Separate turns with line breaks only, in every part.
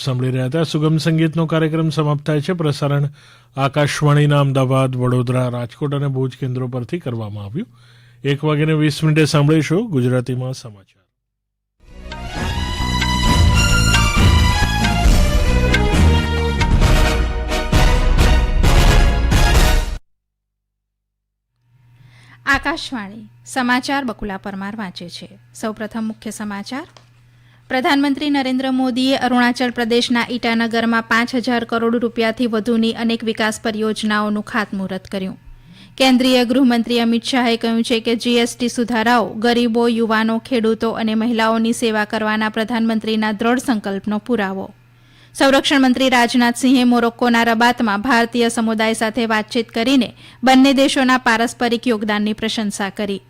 સાંભળી રહ્યા હતા. સુગમ સંગીતનો કાર્યક્રમ સમાપ્ત થાય છે. પ્રસારણ આકાશવાણીના અમદાવાદ, વડોદરા, રાજકોટ અને ભુજ કેન્દ્રો પરથી કરવામાં આવ્યું. એક વાગ્યાને વીસ મિનિટે સાંભળીશું ગુજરાતીમાં સમાચાર.
આકાશવાણી સમાચાર બકુલા પરમાર વાંચે છે. સૌપ્રથમ મુખ્ય સમાચાર પ્રધાનમંત્રી નરેન્દ્ર મોદીએ અરુણાચલ પ્રદેશના ઈટાનગરમાં પાંચ હજાર કરોડ રૂપિયાથી વધુની અનેક વિકાસ પરિયોજનાઓનું ખાતમુહૂર્ત કર્યું. કેન્દ્રીય ગૃહમંત્રી અમિત શાહે કહ્યું છે કે જીએસટી સુધારાઓ ગરીબો, યુવાનો, ખેડૂતો અને મહિલાઓની સેવા કરવાના પ્રધાનમંત્રીના દ્રઢ સંકલ્પનો પુરાવો. સંરક્ષણ મંત્રી રાજનાથસિંહે મોરોક્કોના રબાતમાં ભારતીય સમુદાય સાથે વાતચીત કરીને બંને દેશોના પારસ્પરિક યોગદાનની પ્રશંસા કરી.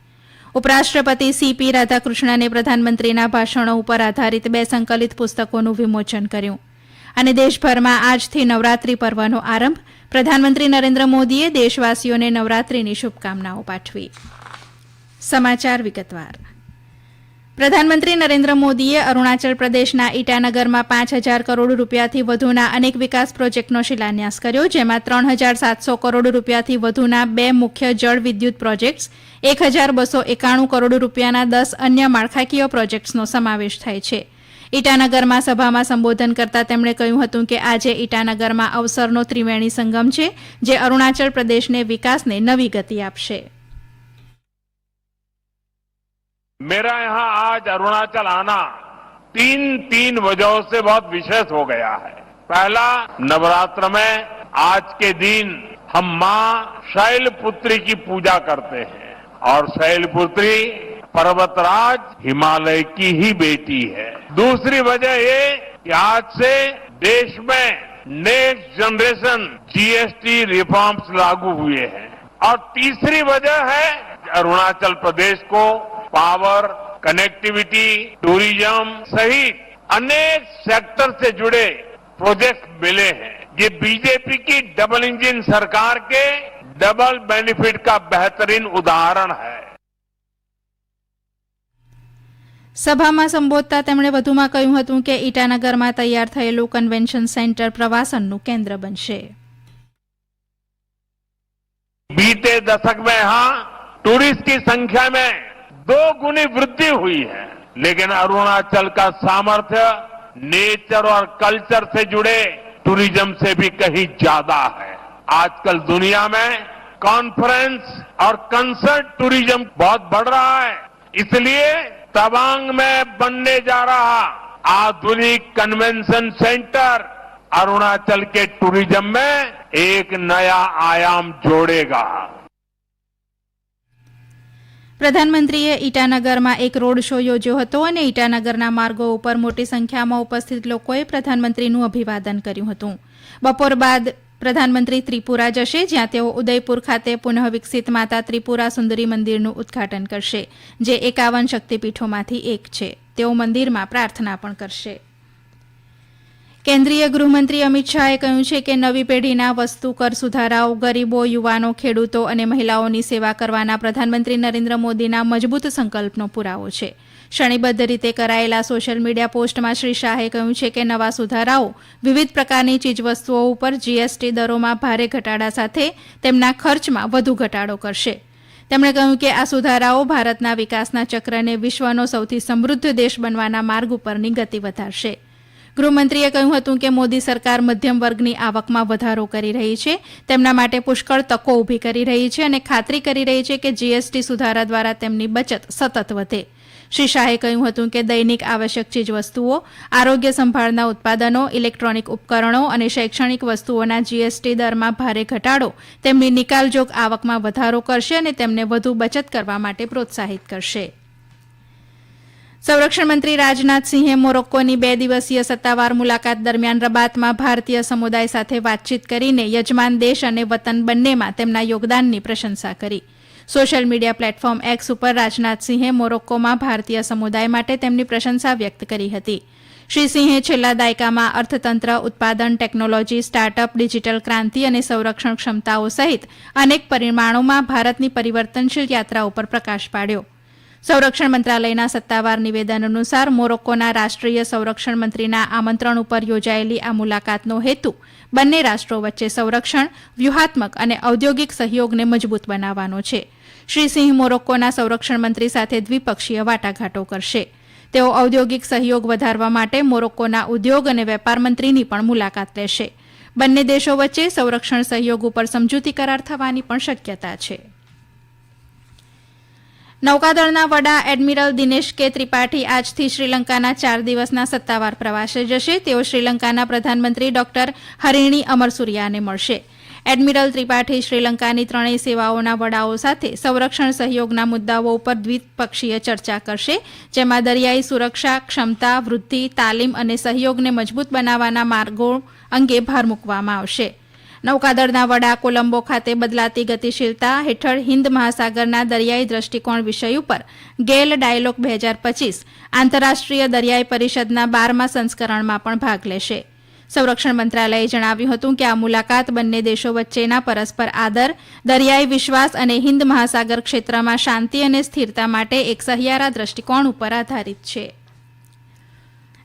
ઉપરાષ્ટ્રપતિ સીપી રાધાકૃષ્ણને પ્રધાનમંત્રીના ભાષણો ઉપર આધારિત બે સંકલિત પુસ્તકોનું વિમોચન કર્યું. અને દેશભરમાં આજથી નવરાત્રી પર્વનો આરંભ પ્રધાનમંત્રી નરેન્દ્ર મોદીએ દેશવાસીઓને નવરાત્રીની શુભકામનાઓ પાઠવી. સમાચાર વિગતવાર. પ્રધાનમંત્રી નરેન્દ્ર મોદીએ અરુણાચલ પ્રદેશના ઈટાનગરમાં પાંચ હજાર કરોડ રૂપિયાથી વધુના અનેક વિકાસ પ્રોજેક્ટનો શિલાન્યાસ કર્યો, જેમાં ત્રણ હજાર સાતસો કરોડ રૂપિયાથી વધુના બે મુખ્ય જળ વિદ્યુત પ્રોજેક્ટ્સ, એક હજાર બસો એકાણું કરોડ રૂપિયાના દસ અન્ય માળખાકીય પ્રોજેક્ટ્સનો સમાવેશ થાય છે. ઈટાનગરમાં સભામાં સંબોધન કરતા તેમણે કહ્યું હતું કે આજે ઈટાનગરમાં અવસરનો ત્રિવેણી સંગમ છે, જે અરુણાચલ પ્રદેશને વિકાસને નવી ગતિ આપશે.
मेरा यहाँ आज अरुणाचल आना तीन तीन वजहों से बहुत विशेष हो गया है। पहला, नवरात्र में आज के दिन हम माँ शैलपुत्री की पूजा करते हैं और शैलपुत्री पर्वतराज हिमालय की ही बेटी है। दूसरी वजह ये कि आज से देश में नेक्स्ट जनरेशन जीएसटी रिफॉर्म्स लागू हुए हैं। और तीसरी वजह है अरुणाचल प्रदेश को पावर कनेक्टिविटी टूरिज्म सहित अनेक सेक्टर से जुड़े प्रोजेक्ट मिले हैं ये बीजेपी की डबल इंजन सरकार के डबल बेनिफिट का बेहतरीन उदाहरण है
સભામાં સંબોધતા તેમણે વધુમાં કહ્યું હતું કે ઈટાનગરમાં તૈયાર થયેલું કન્વેન્શન સેન્ટર પ્રવાસનનું કેન્દ્ર બનશે
बीते दशक में यहां टूरिस्ट की संख्या में दो गुनी वृद्धि हुई है। लेकिन अरुणाचल का सामर्थ्य, नेचर और कल्चर से जुड़े टूरिज़्म से भी कहीं ज़्यादा है। आजकल दुनिया में कॉन्फ्रेंस और कंसर्ट टूरिज़्म बहुत बढ़ रहा है। इसलिए तवांग में बनने जा रहा आधुनिक कन्वेंशन सेंटर अरुणाचल के टूरिज़्म में एक नया आयाम जोड़ेगा।
પ્રધાનમંત્રીએ ઈટાનગરમાં એક રોડ શો યોજ્યો હતો અને ઈટાનગરના માર્ગો ઉપર મોટી સંખ્યામાં ઉપસ્થિત લોકોએ પ્રધાનમંત્રીનું અભિવાદન કર્યું હતું. બપોર બાદ પ્રધાનમંત્રી ત્રિપુરા જશે, જ્યાં તેઓ ઉદયપુર ખાતે પુનઃ વિકસિત માતા ત્રિપુરા સુંદરી મંદિરનું ઉદ્ઘાટન કરશે, જે એકાવન શક્તિપીઠોમાંથી એક છે. તેઓ મંદિરમાં પ્રાર્થના પણ કરશે. કેન્દ્રીય ગૃહમંત્રી અમિત શાહે કહ્યું છે કે નવી પેઢીના વસ્તુ કર સુધારાઓ, ગરીબો, યુવાનો, ખેડૂતો અને મહિલાઓની સેવા કરવાના પ્રધાનમંત્રી નરેન્દ્ર મોદીના મજબૂત સંકલ્પનો પુરાવો છે. શ્રેણીબદ્ધ રીતે કરાયેલા સોશિયલ મીડિયા પોસ્ટમાં શ્રી શાહે કહ્યું છે કે નવા સુધારાઓ વિવિધ પ્રકારની ચીજવસ્તુઓ ઉપર જીએસટી દરોમાં ભારે ઘટાડા સાથે તેમના ખર્ચમાં વધુ ઘટાડો કરશે. તેમણે કહ્યું કે આ સુધારાઓ ભારતના વિકાસના ચક્રને વિશ્વનો સૌથી સમૃદ્ધ દેશ બનવાના માર્ગ ઉપરની ગતિ વધારશે. ગૃહમંત્રીએ કહ્યું હતું કે મોદી સરકાર મધ્યમ વર્ગની આવકમાં વધારો કરી રહી છે. તેમના માટે પુષ્કળ તકો ઊભી કરી રહી છે અને ખાતરી કરી રહી છે કે જીએસટી સુધારા દ્વારા તેમની બચત સતત વધે. શ્રી શાહે કહ્યું હતું કે દૈનિક આવશ્યક ચીજવસ્તુઓ, આરોગ્ય સંભાળના ઉત્પાદનો, ઇલેક્ટ્રોનિક ઉપકરણો અને શૈક્ષણિક વસ્તુઓના જીએસટી દરમાં ભારે ઘટાડો તેમની નિકાલજોગ આવકમાં વધારો કરશે અને તેમને વધુ બચત કરવા માટે પ્રોત્સાહિત કરશે. સંરક્ષણ મંત્રી રાજનાથસિંહે મોરોક્કોની બે દિવસીય સત્તાવાર મુલાકાત દરમિયાન રબાતમાં ભારતીય સમુદાય સાથે વાતચીત કરીને યજમાન દેશ અને વતન બંનેમાં તેમના યોગદાનની પ્રશંસા કરી. સોશિયલ મીડિયા પ્લેટફોર્મ એક્સ ઉપર રાજનાથસિંહે મોરોક્કોમાં ભારતીય સમુદાય માટે તેમની પ્રશંસા વ્યક્ત કરી હતી. શ્રી સિંહે છેલ્લા દાયકામાં અર્થતંત્ર, ઉત્પાદન, ટેકનોલોજી, સ્ટાર્ટઅપ, ડિજિટલ ક્રાંતિ અને સંરક્ષણ ક્ષમતાઓ સહિત અનેક પરિમાણોમાં ભારતની પરિવર્તનશીલ યાત્રા ઉપર પ્રકાશ પાડ્યો. સંરક્ષણ મંત્રાલયના સત્તાવાર નિવેદન અનુસાર મોરોક્કોના રાષ્ટ્રીય સંરક્ષણ મંત્રીના આમંત્રણ ઉપર યોજાયેલી આ મુલાકાતનો હેતુ બંને રાષ્ટ્રો વચ્ચે સંરક્ષણ, વ્યૂહાત્મક અને ઔદ્યોગિક સહયોગને મજબૂત બનાવવાનો છે. શ્રી સિંહ મોરોક્કોના સંરક્ષણ મંત્રી સાથે દ્વિપક્ષીય વાટાઘાટો કરશે. તેઓ ઔદ્યોગિક સહયોગ વધારવા માટે મોરોક્કોના ઉદ્યોગ અને વેપાર મંત્રીની પણ મુલાકાત લેશે. બંને દેશો વચ્ચે સંરક્ષણ સહયોગ ઉપર સમજૂતી કરાર થવાની પણ શક્યતા છે. નૌકાદળના વડા એડમિરલ દિનેશ કે ત્રિપાઠી આજથી શ્રીલંકાના ચાર દિવસના સત્તાવાર પ્રવાસે જશે. તેઓ શ્રીલંકાના પ્રધાનમંત્રી ડોક્ટર હરિણી અમરસુરિયાને મળશે. એડમિરલ ત્રિપાઠી શ્રીલંકાની ત્રણેય સેવાઓના વડાઓ સાથે સંરક્ષણ સહયોગના મુદ્દાઓ ઉપર દ્વિપક્ષીય ચર્ચા કરશે, જેમાં દરિયાઈ સુરક્ષા, ક્ષમતા, વૃદ્ધિ, તાલીમ અને સહયોગને મજબૂત બનાવવાના માર્ગો અંગે ભાર મૂકવામાં આવશે. નૌકાદળના વડા કોલંબો ખાતે બદલાતી ગતિશીલતા હેઠળ હિન્દ મહાસાગરના દરિયાઈ દ્રષ્ટિકોણ વિષય ઉપર ગેલ ડાયલોગ બે હજાર પચીસ આંતરરાષ્ટ્રીય દરિયાઈ પરિષદના બારમા સંસ્કરણમાં પણ ભાગ લેશે. સંરક્ષણ મંત્રાલયે જણાવ્યું હતું કે આ મુલાકાત બંને દેશો વચ્ચેના પરસ્પર આદર, દરિયાઈ વિશ્વાસ અને હિન્દ મહાસાગર ક્ષેત્રમાં શાંતિ અને સ્થિરતા માટે એક સહિયારા દ્રષ્ટિકોણ ઉપર આધારિત છે.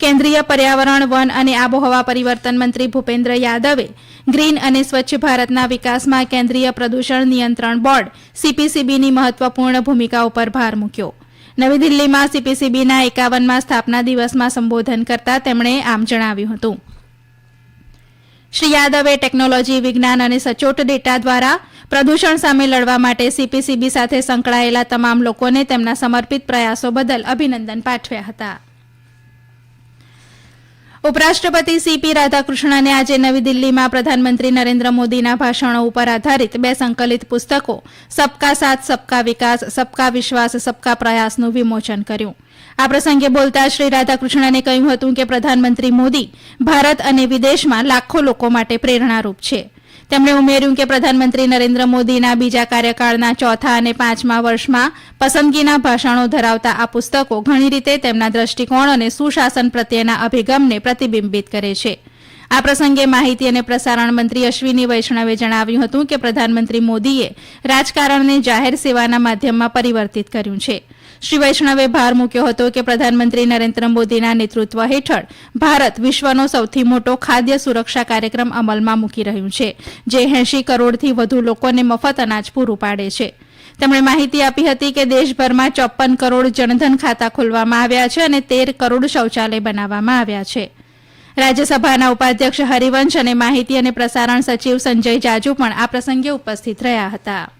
કેન્દ્રીય પર્યાવરણ, વન અને આબોહવા પરિવર્તન મંત્રી ભૂપેન્દ્ર યાદવે, ગ્રીન અને સ્વચ્છ ભારતના વિકાસમાં કેન્દ્રીય પ્રદૂષણ નિયંત્રણ બોર્ડ, સીપીસીબીની મહત્વપૂર્ણ ભૂમિકા ઉપર ભાર મૂક્યો. નવી દિલ્હીમાં સીપીસીબીના એકાવનમાં સ્થાપના દિવસમાં સંબોધન કરતા તેમણે આમ જણાવ્યું હતું. શ્રી યાદવે ટેકનોલોજી, વિજ્ઞાન અને સચોટ ડેટા દ્વારા પ્રદૂષણ સામે લડવા માટે સીપીસીબી સાથે સંકળાયેલા તમામ લોકોને તેમના સમર્પિત પ્રયાસો બદલ અભિનંદન પાઠવ્યા હતા. ઉપરાષ્ટ્રપતિ સીપી રાધાકૃષ્ણને આજે નવી દિલ્હીમાં પ્રધાનમંત્રી નરેન્દ્ર મોદીના ભાષણો ઉપર આધારિત બે સંકલિત પુસ્તકો, સબકા સાથ, સબકા વિકાસ, સબકા વિશ્વાસ, સબકા પ્રયાસનું વિમોચન કર્યું. આ પ્રસંગે બોલતા શ્રી રાધાકૃષ્ણને કહ્યું હતું કે પ્રધાનમંત્રી મોદી ભારત અને વિદેશમાં લાખો લોકો માટે પ્રેરણારૂપ છે. તેમણે ઉમેર્યું કે પ્રધાનમંત્રી નરેન્દ્ર મોદીના બીજા કાર્યકાળના ચોથા અને પાંચમા વર્ષમાં પસંદગીના ભાષણો ધરાવતા આ પુસ્તકો ઘણી રીતે તેમના દ્રષ્ટિકોણ અને સુશાસન પ્રત્યેના અભિગમને પ્રતિબિંબિત કરે છે. આ પ્રસંગે માહિતી અને પ્રસારણ મંત્રી અશ્વિની વૈષ્ણવે જણાવ્યું હતું કે પ્રધાનમંત્રી મોદીએ રાજકારણને જાહેર સેવાના માધ્યમમાં પરિવર્તિત કર્યું છે. શ્રી વૈષ્ણવે ભાર મૂક્યો હતો કે પ્રધાનમંત્રી નરેન્દ્ર મોદીના નેતૃત્વ હેઠળ ભારત વિશ્વનો સૌથી મોટો ખાદ્ય સુરક્ષા કાર્યક્રમ અમલમાં મૂકી રહ્યું છે, જે એંશી કરોડથી વધુ લોકોને મફત અનાજ પૂરું પાડે છે. તેમણે માહિતી આપી હતી કે દેશભરમાં ચોપ્પન કરોડ જનધન ખાતા ખોલવામાં આવ્યા છે અને તેર કરોડ શૌચાલય બનાવવામાં આવ્યા છે. રાજ્યસભાના ઉપાધ્યક્ષ હરિવંશ અને માહિતી અને પ્રસારણ સચિવ સંજય જાજુ પણ આ પ્રસંગે ઉપસ્થિત રહ્યા હતા.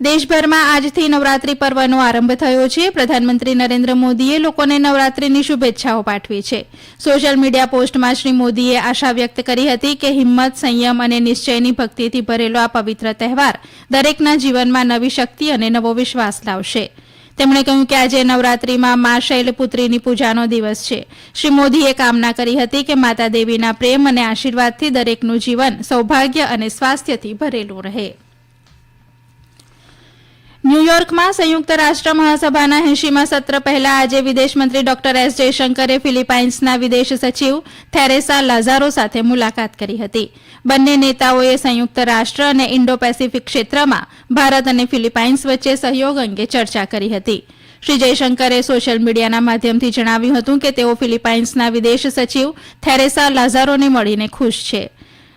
દેશભરમાં આજથી નવરાત્રી પર્વનો આરંભ થયો છે. પ્રધાનમંત્રી નરેન્દ્ર મોદીએ લોકોને નવરાત્રીની શુભેચ્છાઓ પાઠવી છે. સોશિયલ મીડિયા પોસ્ટમાં શ્રી મોદીએ આશા વ્યક્ત કરી હતી કે હિંમત, સંયમ અને નિશ્ચયની ભક્તિથી ભરેલો આ પવિત્ર તહેવાર દરેકના જીવનમાં નવી શક્તિ અને નવો વિશ્વાસ લાવશે. તેમણે કહ્યું કે આજે નવરાત્રીમાં મા શૈલપુત્રીની પૂજાનો દિવસ છે. શ્રી મોદીએ કામના કરી હતી કે માતા દેવીના પ્રેમ અને આશીર્વાદથી દરેકનું જીવન સૌભાગ્ય અને સ્વાસ્થ્યથી ભરેલું રહે. ન્યૂયોર્કમાં સંયુક્ત રાષ્ટ્ર મહાસભાના એંશીમાં સત્ર પહેલા આજે વિદેશમંત્રી ડોક્ટર એસ જયશંકરે ફિલિપાઇન્સના વિદેશ સચિવ થેરેસા લાઝારો સાથે મુલાકાત કરી હતી. બંને નેતાઓએ સંયુક્ત રાષ્ટ્ર અને ઇન્ડો પેસિફિક ક્ષેત્રમાં ભારત અને ફિલિપાઇન્સ વચ્ચે સહયોગ અંગે ચર્ચા કરી હતી. શ્રી જયશંકરે સોશિયલ મીડિયાના માધ્યમથી જણાવ્યું હતું કે તેઓ ફિલિપાઇન્સના વિદેશ સચિવ થેરેસા લાઝારોને મળીને ખુશ છે.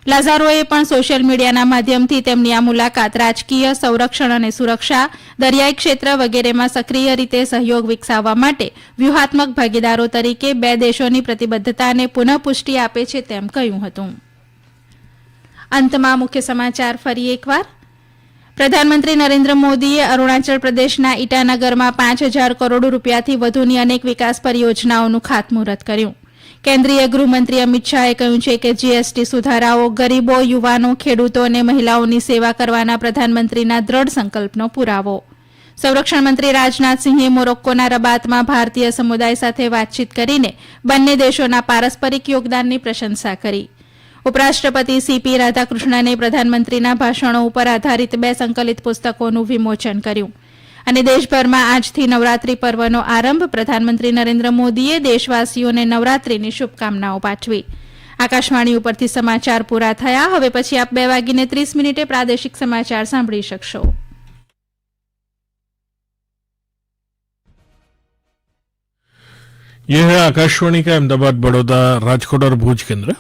લાઝારોએ પણ સોશિયલ મીડિયાના માધ્યમથી તેમની આ મુલાકાત રાજકીય સંરક્ષણ અને સુરક્ષા, દરિયાઈ ક્ષેત્ર વગેરેમાં સક્રિય રીતે સહયોગ વિકસાવવા માટે વ્યૂહાત્મક ભાગીદારો તરીકે બે દેશોની પ્રતિબદ્ધતાને પુનઃપુષ્ટિ આપે છે તેમ કહ્યું હતું. અંતમાં મુખ્ય સમાચાર ફરી એકવાર. પ્રધાનમંત્રી નરેન્દ્ર મોદીએ અરુણાચલ પ્રદેશના ઇટાનગરમાં પાંચ હજાર કરોડ રૂપિયાથી વધુની અનેક વિકાસ પરિયોજનાઓનું ખાતમુહૂર્ત કર્યું. કેન્દ્રીય ગૃહમંત્રી અમિત શાહે કહ્યું છે કે જીએસટી સુધારાઓ ગરીબો, યુવાનો, ખેડૂતો અને મહિલાઓની સેવા કરવાના પ્રધાનમંત્રીના દ્રઢ સંકલ્પનો પુરાવો. સંરક્ષણ મંત્રી રાજનાથસિંહે મોરોક્કોના રબાતમાં ભારતીય સમુદાય સાથે વાતચીત કરીને બંને દેશોના પારસ્પરિક યોગદાનની પ્રશંસા કરી. ઉપરાષ્ટ્રપતિ સીપી રાધાકૃષ્ણને પ્રધાનમંત્રીના ભાષણો ઉપર આધારિત બે સંકલિત પુસ્તકોનું વિમોચન કર્યું. અને દેશભરમાં આજથી નવરાત્રી પર્વનો આરંભ પ્રધાનમંત્રી નરેન્દ્ર મોદીએ દેશવાસીઓને નવરાત્રીની શુભકામનાઓ પાઠવી આકાશવાણી ઉપરથી સમાચાર પૂરા થયા હવે પછી આપ બે વાગીને ત્રીસ મિનિટે પ્રાદેશિક સમાચાર સાંભળી શકશો
ये है आकाशवाणी का अहमदाबाद बड़ौदा राजकोट और भूज केंद्र